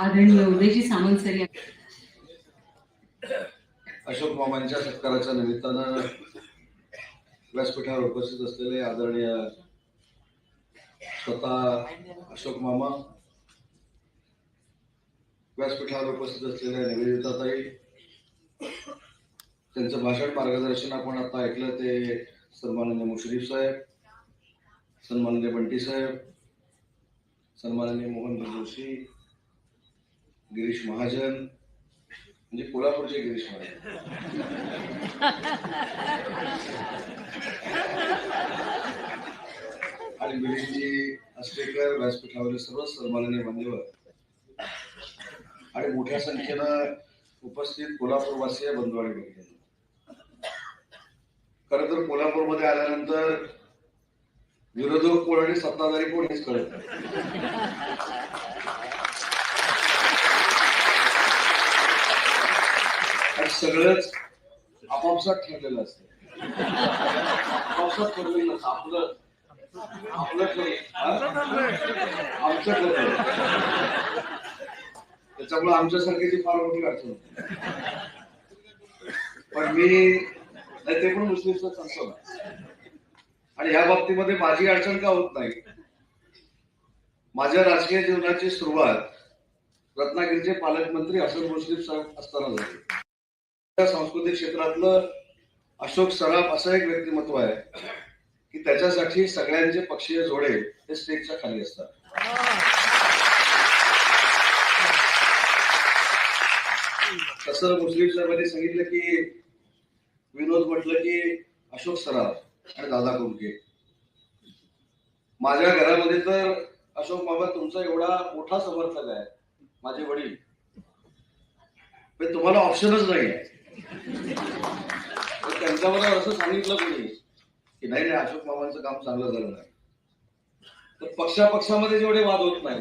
आदरणीय उदयजी सामंत सर अशोक मामांच्या सत्काराच्या निमित्तानं व्यासपीठावर उपस्थित असलेले आदरणीय स्वतः अशोक मामा व्यासपीठावर उपस्थित असलेल्या निवेदिताताई त्यांचं भाषण मार्गदर्शन आपण आता ऐकलं ते सन्माननीय मुश्रीफ साहेब सन्माननीय बंटी साहेब सन्माननीय मोहन जोशी गिरीश महाजन म्हणजे कोल्हापूरचे गिरीश महाजन. आणि मिलिंदजी आष्टेकर व्यासपीठावरील सर्व सन्माननीय मान्यवर आणि मोठ्या संख्येनं उपस्थित कोल्हापूरवासीय बंधुवाडी आणि खर तर कोल्हापूरमध्ये आल्यानंतर विरोधक कोण आणि सत्ताधारी कोण हेच कळत नाही आणि सगळंच आपापसात ठरलेलं असतं. आपापसात ठरलेलं असतं. आपलं आपलं आमचं ठरलं त्याच्यामुळे आमच्यासारख्याची फार मोठी अडचण पण मी ते पण मुस्लिमचा संसद आणि ह्या बाबतीमध्ये माझी अडचण का होत नाही? माझ्या राजकीय जीवनाची सुरुवात रत्नागिरीचे पालकमंत्री हसन मुश्रीफ साहेब असताना झाली. सांस्कृतिक क्षेत्रातलं अशोक सराफ असं एक व्यक्तिमत्व आहे की त्याच्यासाठी सगळ्यांचे पक्षीय जोडे हे स्टेजच्या खाली असतात. तसं मुस्लिम साहेबांनी सांगितलं की विनोद म्हटलं की अशोक सराफ आणि दादा कुंके माझ्या घरामध्ये तर अशोक बाबा तुमचा एवढा मोठा समर्थक आहे माझे वडील. तुम्हाला ऑप्शनच नाही आहे त्यांचा मला असं सांगितलं कोणी? की नाही नाही अशोक मामांचं काम चांगलं झालं नाही. तर पक्षापक्षामध्ये जेवढे वाद होत नाही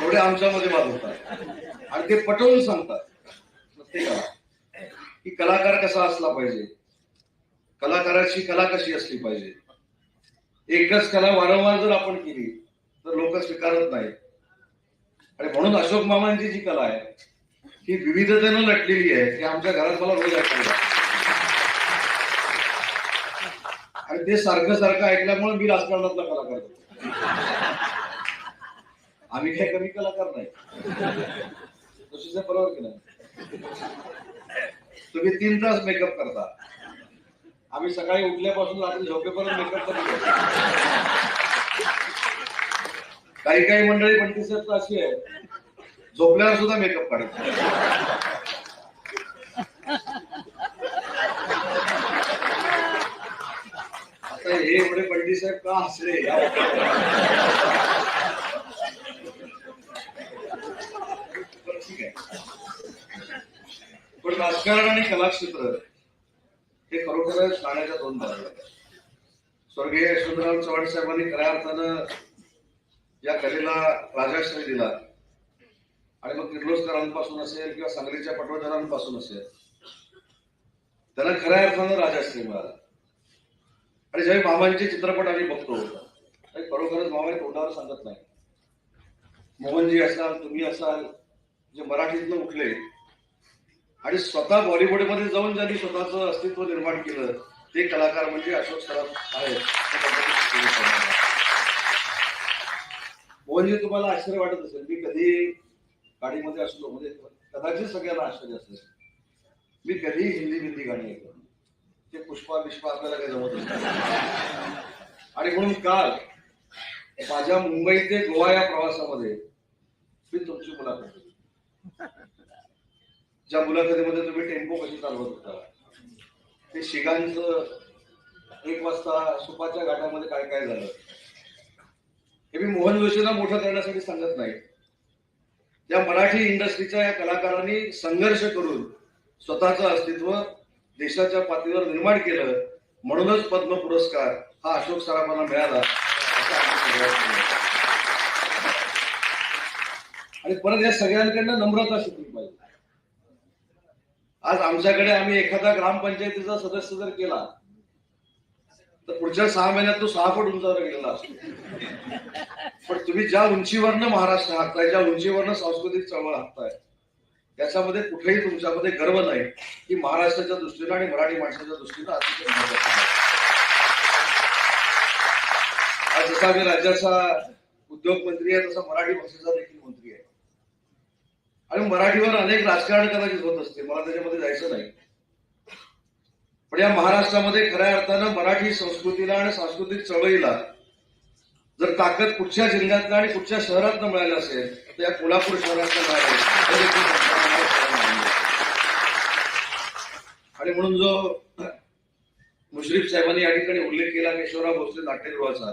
तेवढे आमच्यामध्ये वाद होतात आणि ते पटवून सांगतात. प्रत्येकाला की कलाकार कसा असला पाहिजे? कलाकाराची कला कशी असली पाहिजे? एकच कला वारंवार जर आपण केली तर लोक स्वीकारत नाही आणि म्हणून अशोक मामांची जी कला आहे ही विविधतेनं लटलेली आहे ती आमच्या घरात मला रोज ऐकायला आणि ते सारखं सारखं ऐकल्यामुळे मी राजकारणातला कलाकार आम्ही काही कमी कलाकार नाही. तशीच बरोबर की नाही. तुम्ही तीन तास मेकअप करता. आम्ही सकाळी उठल्यापासून रात्री झोपेपर्यंत मेकअप करतो. काही काही मंडळी पण साहेब तर अशी आहे झोपल्यावर सुद्धा मेकअप काढत आता हे एवढे पंडित साहेब का हसले? ठीक आहे. पण राजकारण आणि कलाक्षेत्र हे खरोखरच नाण्याच्या दोन बाजू स्वर्गीय यशवंतराव चव्हाण साहेबांनी खऱ्या अर्थानं या कलेला राजाश्रय दिला. आणि मग किर्लोस्करांपासून असेल किंवा सांगलीच्या पटवर्धनांपासून असेल त्यांना खऱ्या अर्थानं राजाश्रय मिळाला. आणि ज्यावेळी मामांचे चित्रपट आम्ही बघतो त्यावेळी खरोखरच मामाने तोंडावर सांगत नाही. मोहनजी असाल तुम्ही असाल जे मराठीतनं उठले आणि स्वतः बॉलिवूडमध्ये जाऊन ज्यांनी स्वतःचं अस्तित्व निर्माण केलं ते कलाकार म्हणजे अशोक सराफ आहेत. मोहनजी तुम्हाला आश्चर्य वाटत असेल मी कधी गाडीमध्ये असलो म्हणजे कदाचित सगळ्यांना आश्चर्य असेल. मी कधीही हिंदी बिंदी गाणी ऐकलो ते पुष्पा बिष्पा आपल्याला काही जमत नाही. आणि म्हणून काल माझ्या मुंबई ते गोवा या प्रवासामध्ये मी तुमची मुलाखत घेतली. ज्या मुलाखतीमध्ये तुम्ही टेम्पो कशी चालवत होता ते शिगांचं एक वाजता सुपाच्या घाटामध्ये काय काय झालं हे मी मोहन जोशींना मोठं करण्यासाठी सांगत नाही. या मराठी इंडस्ट्रीच्या या कलाकारांनी संघर्ष करून स्वतःचं अस्तित्व देशाच्या पातळीवर निर्माण केलं. म्हणूनच पद्म पुरस्कार हा अशोक सराफांना मिळाला. आणि परत या सगळ्यांकडनं नम्रता शिकली पाहिजे. आज आमच्याकडे आम्ही एखादा ग्रामपंचायतीचा सदस्य जर केला तर पुढच्या सहा महिन्यात तो सहा फूट उंचावर गेलेला असतो. पण तुम्ही ज्या उंचीवरनं महाराष्ट्र हाकताय ज्या उंचीवरनं सांस्कृतिक चळवळ हाकताय त्याच्यामध्ये कुठेही तुमच्यामध्ये गर्व नाही की महाराष्ट्राच्या दृष्टीनं आणि मराठी माणसाच्या दृष्टीनं अतिशय आज जसा मी राज्याचा उद्योग मंत्री आहे तसा मराठी भाषेचा देखील मंत्री आहे. आणि मराठीवर अनेक राजकारण कदाचित होत असते मला त्याच्यामध्ये जायचं नाही. पण या महाराष्ट्रामध्ये खऱ्या अर्थानं मराठी संस्कृतीला आणि सांस्कृतिक चळवळीला जर ताकद कुठच्या जिल्ह्यातनं आणि कुठच्या शहरातनं मिळाली असेल तर या कोल्हापूर शहरातनं मिळाली आणि म्हणून जो मुश्रीफ साहेबांनी या ठिकाणी उल्लेख केला केशवराव भोसले नाट्यगृहाचा.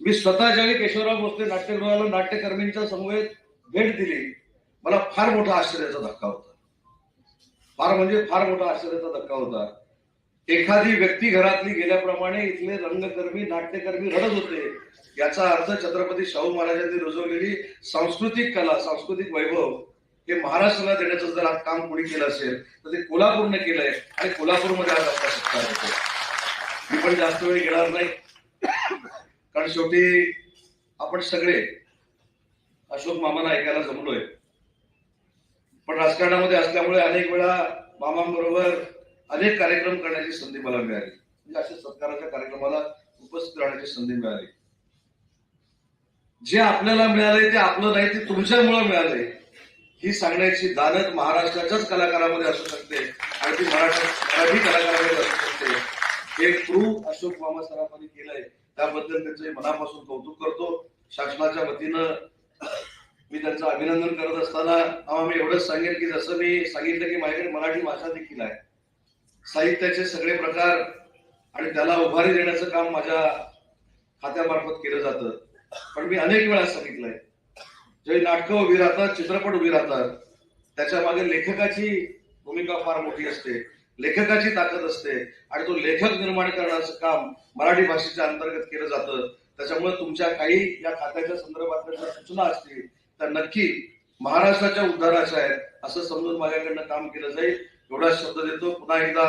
मी स्वतः ज्यावेळी केशवराव भोसले नाट्यगृहाला नाट्यकर्मींच्या समवेत भेट दिली मला फार मोठा आश्चर्याचा धक्का होता. फार म्हणजे फार मोठा आश्चर्याचा धक्का होता. एखादी व्यक्ती घरातली गेल्याप्रमाणे इथले रंगकर्मी नाट्यकर्मी रडत होते. याचा अर्थ छत्रपती शाहू महाराजांनी रुजवलेली सांस्कृतिक कला सांस्कृतिक वैभव हे महाराष्ट्राला देण्याचं जर आज काम कोणी केलं असेल तर ते कोल्हापूरने केलंय आणि कोल्हापूरमध्ये आज आपला सत्कार होतो मी पण जास्त वेळ घेणार नाही. कारण शेवटी आपण सगळे अशोक मामाला ऐकायला जमलोय. पण राजकारणामध्ये असल्यामुळे अनेक वेळा मामांबरोबर अनेक कार्यक्रम करण्याची संधी मला मिळाली. म्हणजे अशा सत्काराच्या कार्यक्रमाला उपस्थित राहण्याची संधी मिळाली. जे आपल्याला मिळाले ते आपलं नाही ते तुमच्यामुळे मिळाले. ही सांगण्याची दानत महाराष्ट्राच्याच कलाकारामध्ये असू शकते आणि ती मराठी कलाकारामध्ये असू शकते. हे क्रू अशोक मामा सरांनी केलंय. त्याबद्दल त्यांचे मनापासून कौतुक करतो. शासनाच्या वतीनं मी त्यांचं अभिनंदन करत असताना आम्ही मी एवढंच सांगेन की जसं मी सांगितलं की माझ्याकडे मराठी भाषा देखील आहे. साहित्याचे सगळे प्रकार आणि त्याला उभारी देण्याचं काम माझ्या खात्यामार्फत केलं जातं. पण मी अनेक वेळा सांगितलंय. जे नाटकं उभी राहतात चित्रपट उभी राहतात त्याच्यामागे लेखकाची भूमिका फार मोठी असते. लेखकाची ताकद असते आणि तो लेखक निर्माण करण्याचं काम मराठी भाषेच्या अंतर्गत केलं जातं. त्याच्यामुळे तुमच्या काही या खात्याच्या संदर्भातल्या जर सूचना असतील तर नक्की महाराष्ट्राच्या उद्धाराच्या आहेत असं समजून माझ्याकडनं काम केलं जाईल. एवढा शब्द देतो. पुन्हा एकदा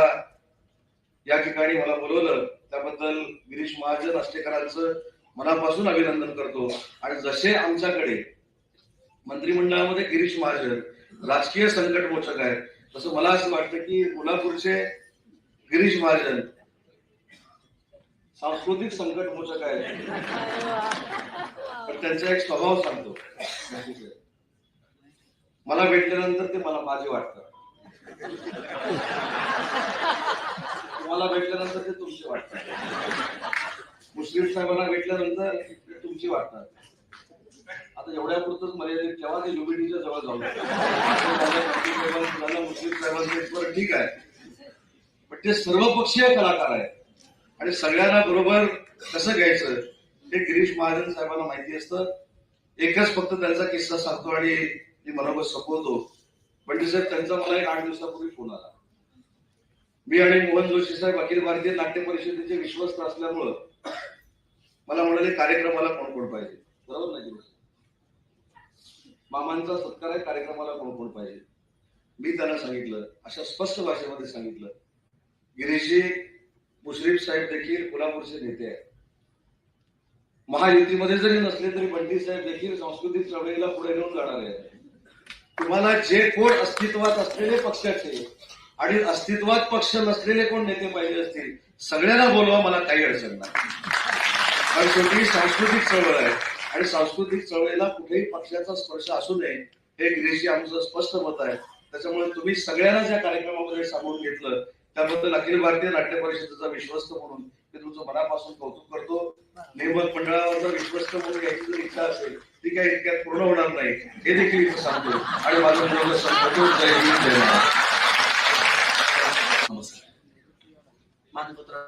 या ठिकाणी मला बोलवलं. त्याबद्दल गिरीश महाजन अष्टेकरांचं मनापासून अभिनंदन करतो. आणि जसे आमच्याकडे मंत्रिमंडळामध्ये गिरीश महाजन राजकीय संकट मोचक आहे तसं मला असं वाटतं की कोल्हापूरचे गिरीश महाजन सांस्कृतिक संकट मोचक आहेत. पण त्यांचा एक स्वभाव सांगतो. मला भेटल्यानंतर ते मला माझे वाटतं. तुम्हाला भेटल्यानंतर ते तुमचे वाटतात. मुस्लिम साहेबांना भेटल्यानंतर ते तुमची वाटतात. आता एवढ्या पुरतच मर्यादित केव्हा ते युबीडीच्या जवळ जाऊ झालं मुस्लिम साहेबांचं ठीक आहे. पण ते सर्वपक्षीय कलाकार आहेत. आणि सगळ्यांना बरोबर कसं घ्यायचं हे गिरीश महाजन साहेबांना माहिती असतं. एकच फक्त त्यांचा किस्सा सांगतो आणि मी मनोगत सपवतो. पण साहेब त्यांचा मला एक आठ दिवसापूर्वी फोन आला. मी आणि मोहन जोशी साहेब अखिल भारतीय नाट्य परिषदेचे विश्वस्त असल्यामुळं मला म्हणाले कार्यक्रमाला कोण कोण पाहिजे? बरोबर नाही मामांचा सत्कार आहे कार्यक्रमाला कोण कोण पाहिजे? मी त्यांना सांगितलं अशा स्पष्ट भाषेमध्ये सांगितलं गिरीशजी मुश्रीफ साहेब देखील कोल्हापूरचे नेते आहेत. महायुतीमध्ये जरी नसले तरी बंडी साहेब देखील सांस्कृतिक चळवळीला पुढे घेऊन जाणार आहेत. तुम्हाला जे कोण अस्तित्वात असलेले पक्षाचे आणि अस्तित्वात पक्ष नसलेले कोण नेते पाहिजे असतील सगळ्यांना बोलवा मला काही अडचण नाही. कारण शेवटी सांस्कृतिक चळवळ आहे. आणि सांस्कृतिक चळवळीला कुठेही पक्षाचा स्पर्श असू नये हे गिरीशी आमचं स्पष्ट मत आहे. त्याच्यामुळे तुम्ही सगळ्यांना ज्या कार्यक्रमामध्ये सांगून घेतलं त्याबद्दल अखिल भारतीय नाट्य परिषदेचा विश्वस्त म्हणून मी तुमचं मनापासून कौतुक करतो. नियमक मंडळावर जर विश्वस्त म्हणून याची जर इच्छा असेल ती काही इतक्यात पूर्ण होणार नाही. हे देखील इथं सांगतो. आणि माझं बोलणं जय हिंद जय नमस्कार. मानपत्र